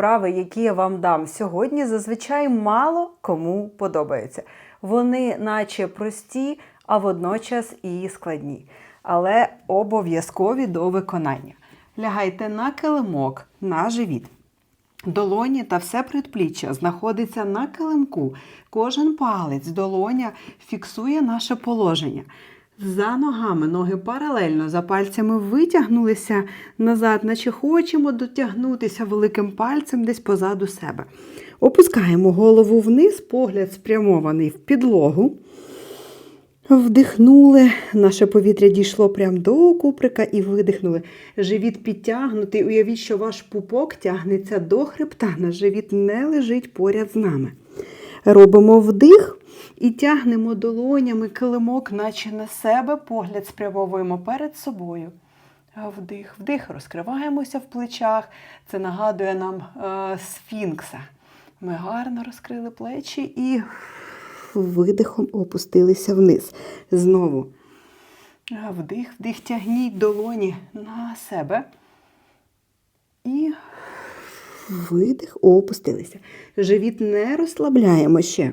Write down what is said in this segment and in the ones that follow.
вправи, які я вам дам сьогодні, зазвичай мало кому подобаються. Вони, наче прості, а водночас і складні, але обов'язкові до виконання. Лягайте на килимок, на живіт. Долоні та все предпліччя знаходиться на килимку. Кожен палець долоня фіксує наше положення. За ногами ноги паралельно за пальцями витягнулися назад, наче хочемо дотягнутися великим пальцем десь позаду себе. Опускаємо голову вниз, погляд спрямований в підлогу. Вдихнули, наше повітря дійшло прямо до куприка і видихнули. Живіт підтягнутий. Уявіть, що ваш пупок тягнеться до хребта. Наш живіт не лежить поряд з нами. Робимо вдих і тягнемо долонями килимок, наче на себе, погляд спрямовуємо перед собою. Вдих, вдих, розкриваємося в плечах. Це нагадує нам е, сфінкса. Ми гарно розкрили плечі і видихом опустилися вниз. Знову. Вдих, вдих, тягніть долоні на себе. І видих, опустилися. Живіт не розслабляємо ще.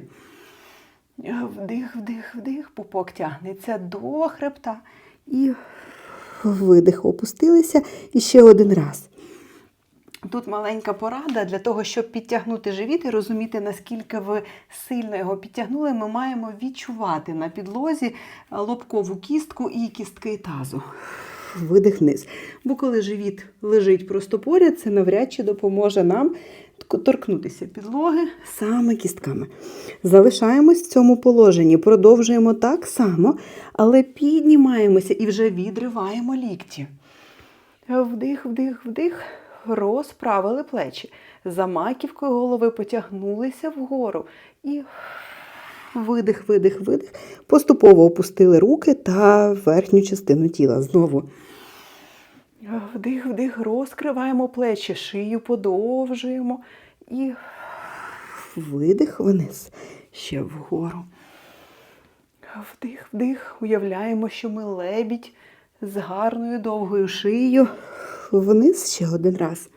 Вдих, вдих, вдих, пупок тягнеться до хребта. І видих, опустилися. І ще один раз. Тут маленька порада для того, щоб підтягнути живіт і розуміти, наскільки ви сильно його підтягнули, ми маємо відчувати на підлозі лобкову кістку і кістки тазу. Видих вниз. Бо коли живіт лежить просто поряд, це навряд чи допоможе нам торкнутися підлоги саме кістками. Залишаємось в цьому положенні, продовжуємо так само, але піднімаємося і вже відриваємо лікті. Вдих, вдих, вдих розправили плечі. За маківкою голови потягнулися вгору. І видих, видих, видих. Поступово опустили руки та верхню частину тіла. Знову. Вдих, вдих, розкриваємо плечі, шию подовжуємо. І видих вниз, ще вгору. Вдих, вдих. Уявляємо, що ми лебідь з гарною довгою шиєю вниз ще один раз.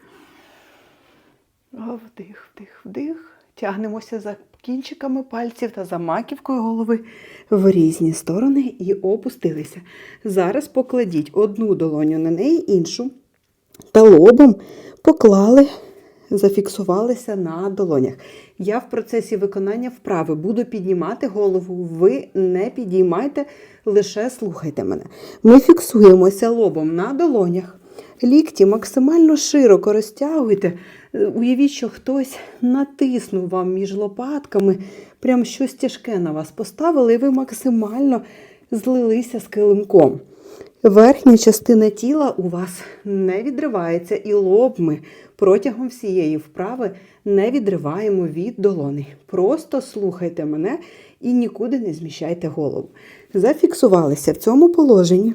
Вдих, вдих, вдих. Тягнемося за кінчиками пальців та за маківкою голови в різні сторони і опустилися. Зараз покладіть одну долоню на неї, іншу. Та лобом поклали, зафіксувалися на долонях. Я в процесі виконання вправи буду піднімати голову, ви не підіймайте, лише слухайте мене. Ми фіксуємося лобом на долонях. Лікті максимально широко розтягуйте. Уявіть, що хтось натиснув вам між лопатками, прям щось тяжке на вас поставили, і ви максимально злилися з килимком. Верхня частина тіла у вас не відривається, і лоб ми протягом всієї вправи не відриваємо від долони. Просто слухайте мене і нікуди не зміщайте голову. Зафіксувалися в цьому положенні.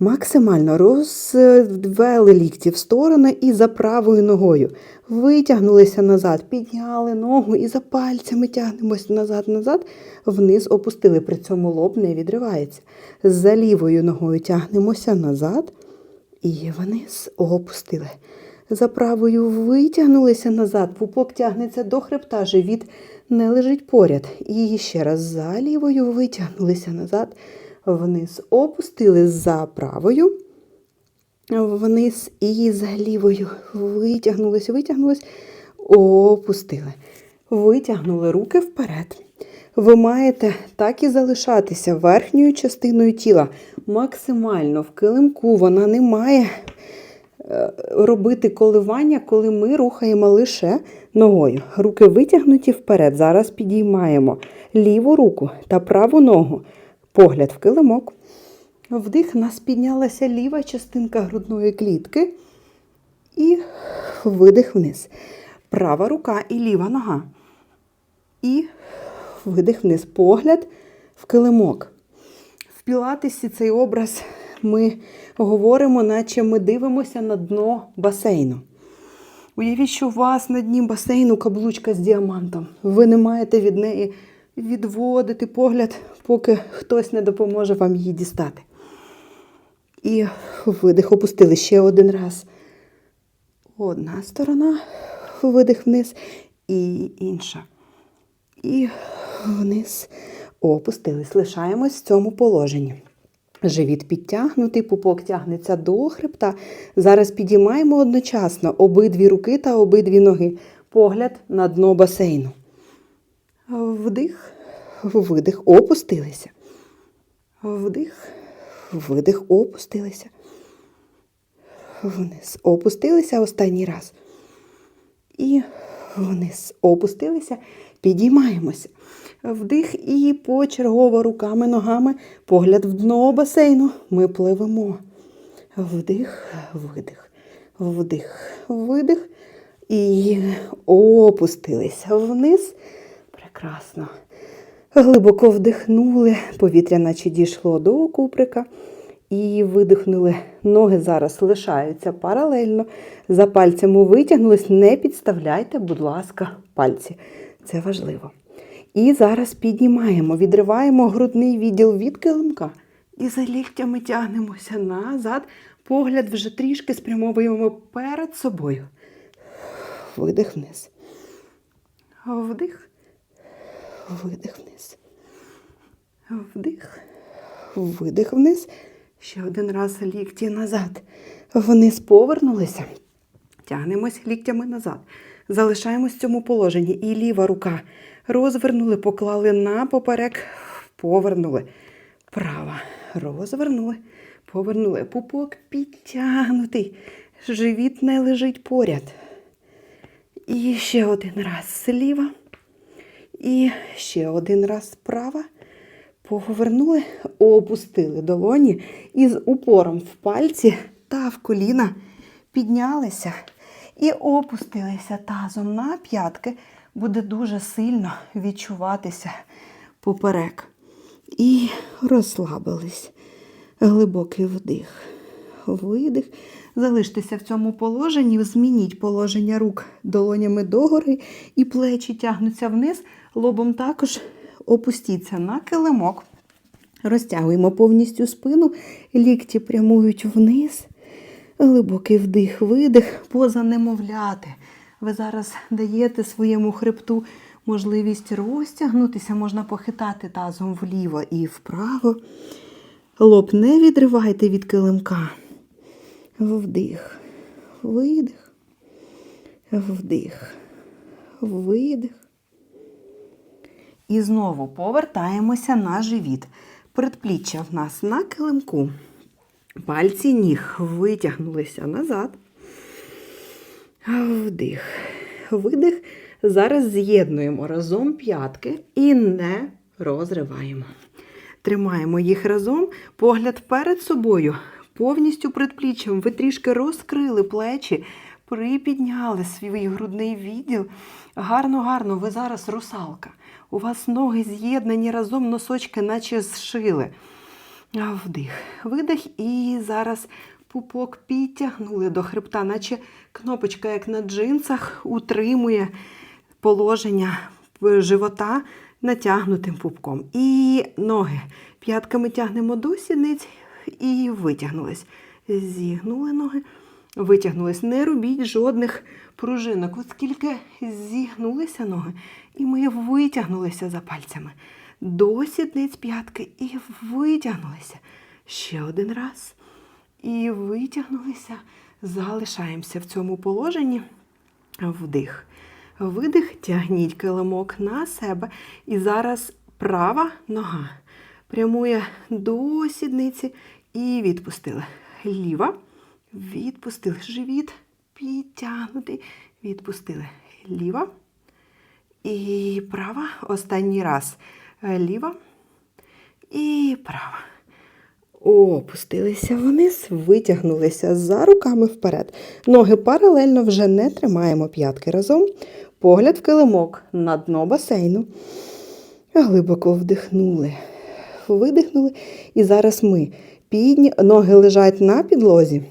Максимально розвели лікті в сторони і за правою ногою. Витягнулися назад, підняли ногу і за пальцями тягнемося назад-назад, вниз опустили. При цьому лоб не відривається. За лівою ногою тягнемося назад і вниз опустили. За правою витягнулися назад, пупок тягнеться до хребта, живіт не лежить поряд. І ще раз за лівою витягнулися назад вниз опустили за правою, вниз і за лівою. Витягнулись, витягнулись, опустили. Витягнули руки вперед. Ви маєте так і залишатися верхньою частиною тіла. Максимально в килимку вона не має е, робити коливання, коли ми рухаємо лише ногою. Руки витягнуті вперед. Зараз підіймаємо ліву руку та праву ногу. Погляд в килимок. Вдих, нас піднялася ліва частинка грудної клітки. І видих вниз. Права рука і ліва нога. І видих вниз. Погляд в килимок. В пілатесі цей образ ми говоримо, наче ми дивимося на дно басейну. Уявіть, що у вас на дні басейну каблучка з діамантом. Ви не маєте від неї відводити погляд, поки хтось не допоможе вам її дістати. І видих опустили ще один раз. Одна сторона, видих вниз, і інша. І вниз опустились. Лишаємось в цьому положенні. Живіт підтягнутий, пупок тягнеться до хребта. Зараз підіймаємо одночасно обидві руки та обидві ноги. Погляд на дно басейну. Вдих, видих, опустилися. Вдих, видих, опустилися. Вниз. Опустилися останній раз. І вниз. Опустилися, підіймаємося. Вдих і почергово руками, ногами, погляд в дно басейну. Ми пливемо. Вдих, видих, вдих, видих. І опустилися вниз. Прекрасно. Глибоко вдихнули, повітря наче дійшло до куприка. І видихнули. Ноги зараз лишаються паралельно. За пальцями витягнулись. Не підставляйте, будь ласка, пальці. Це важливо. І зараз піднімаємо, відриваємо грудний відділ від килимка. І за ліктями тягнемося назад. Погляд вже трішки спрямовуємо перед собою. Видих вниз. Вдих. Видих вниз. Вдих. Видих вниз. Ще один раз лікті назад. Вниз повернулися. Тягнемось ліктями назад. Залишаємось в цьому положенні. І ліва рука розвернули, поклали на поперек, повернули. Права. Розвернули, повернули. Пупок підтягнутий. Живіт не лежить поряд. І ще один раз зліва. І ще один раз справа. Повернули, опустили долоні і з упором в пальці та в коліна піднялися і опустилися тазом на п'ятки. Буде дуже сильно відчуватися поперек. І розслабились. Глибокий вдих, видих. Залиштеся в цьому положенні, змініть положення рук долонями догори і плечі тягнуться вниз, лобом також опустіться на килимок. Розтягуємо повністю спину, лікті прямують вниз. Глибокий вдих, видих, поза немовляти. Ви зараз даєте своєму хребту можливість розтягнутися, можна похитати тазом вліво і вправо. Лоб не відривайте від килимка. Вдих, видих, вдих, видих. І знову повертаємося на живіт. Предпліччя в нас на килимку. Пальці ніг витягнулися назад. Вдих, видих. Зараз з'єднуємо разом п'ятки і не розриваємо. Тримаємо їх разом, погляд перед собою, повністю предпліччям. Ви трішки розкрили плечі, припідняли свій грудний відділ. Гарно, гарно, ви зараз русалка. У вас ноги з'єднані разом, носочки, наче зшили. Вдих, видих. І зараз пупок підтягнули до хребта, наче кнопочка, як на джинсах, утримує положення живота натягнутим пупком. І ноги п'ятками тягнемо до сідниць і витягнулись. Зігнули ноги, витягнулись. Не робіть жодних пружинок. Оскільки зігнулися ноги, і ми витягнулися за пальцями. До сідниць п'ятки і витягнулися. Ще один раз. І витягнулися. Залишаємося в цьому положенні. Вдих. Видих, тягніть килимок на себе. І зараз права нога прямує до сідниці і відпустили. Ліва. Відпустили. Живіт підтягнутий. Відпустили. Ліва. І права. Останній раз. Ліва. І права. Опустилися вниз, витягнулися за руками вперед. Ноги паралельно вже не тримаємо п'ятки разом. Погляд в килимок на дно басейну. Глибоко вдихнули, видихнули. І зараз ми підні... ноги лежать на підлозі.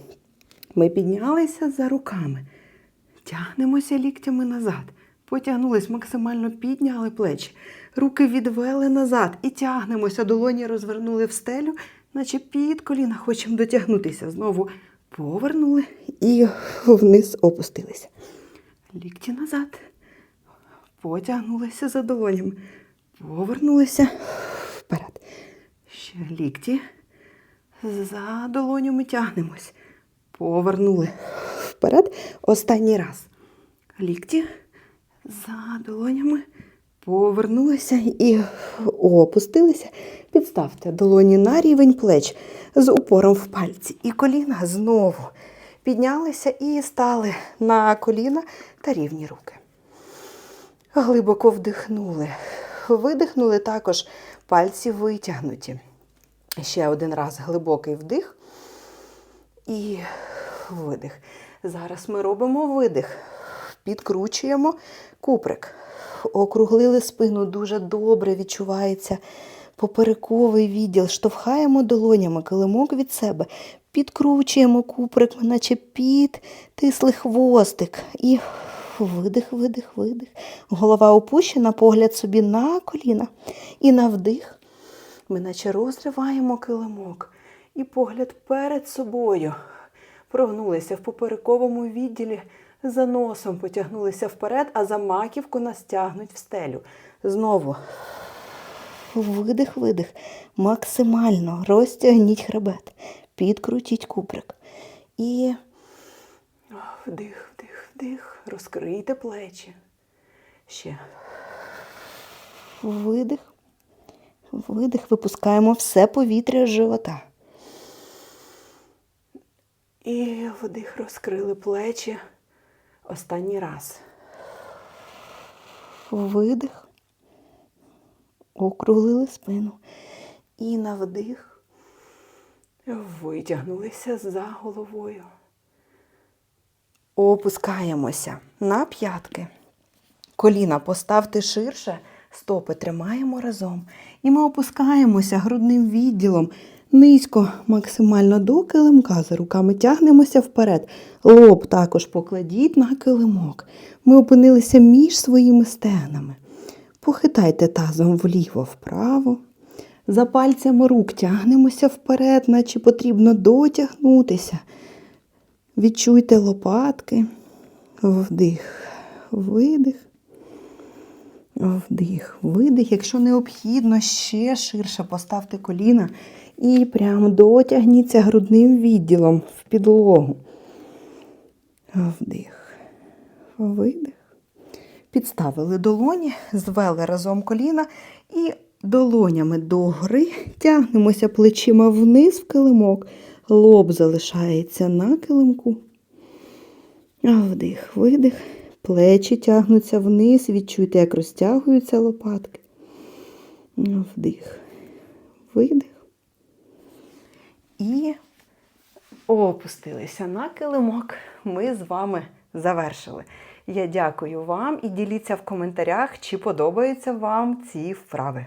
Ми піднялися за руками. Тягнемося ліктями назад. Потягнулись, максимально підняли плечі. Руки відвели назад і тягнемося. Долоні розвернули в стелю, наче під коліна хочемо дотягнутися. Знову повернули і вниз опустилися. Лікті назад. Потягнулися за долонями. Повернулися вперед. Ще лікті. За долонями тягнемось. Повернули вперед. Останній раз. Лікті. За долонями. Повернулися і опустилися. Підставте долоні на рівень плеч з упором в пальці. І коліна знову піднялися і стали на коліна та рівні руки. Глибоко вдихнули. Видихнули також пальці витягнуті. Ще один раз глибокий вдих і видих. Зараз ми робимо видих. Підкручуємо куприк. Округлили спину дуже добре відчувається поперековий відділ. Штовхаємо долонями килимок від себе. Підкручуємо куприк, наче підтисли хвостик. І видих, видих, видих. Голова опущена, погляд собі на коліна. І на вдих. Ми наче розриваємо килимок. І погляд перед собою. Прогнулися в поперековому відділі, за носом потягнулися вперед, а за маківку нас тягнуть в стелю. Знову видих, видих. Максимально розтягніть хребет. Підкрутіть куприк. І вдих, вдих, вдих. Розкрийте плечі. Ще. Видих. Видих. Випускаємо все повітря з живота. І вдих розкрили плечі. Останній раз. Видих. Округлили спину. І на вдих витягнулися за головою. Опускаємося на п'ятки. Коліна поставте ширше, стопи тримаємо разом. І ми опускаємося грудним відділом низько, максимально до килимка. За руками тягнемося вперед. Лоб також покладіть на килимок. Ми опинилися між своїми стегнами. Похитайте тазом вліво-вправо. За пальцями рук тягнемося вперед, наче потрібно дотягнутися. Відчуйте лопатки. Вдих, видих. Вдих, видих. Якщо необхідно, ще ширше поставте коліна і прямо дотягніться грудним відділом в підлогу. Вдих, видих. Підставили долоні, звели разом коліна і долонями догори тягнемося плечима вниз в килимок. Лоб залишається на килимку. Вдих, видих. Плечі тягнуться вниз. Відчуйте, як розтягуються лопатки. Вдих, видих. І опустилися на килимок. Ми з вами завершили. Я дякую вам і діліться в коментарях, чи подобаються вам ці вправи.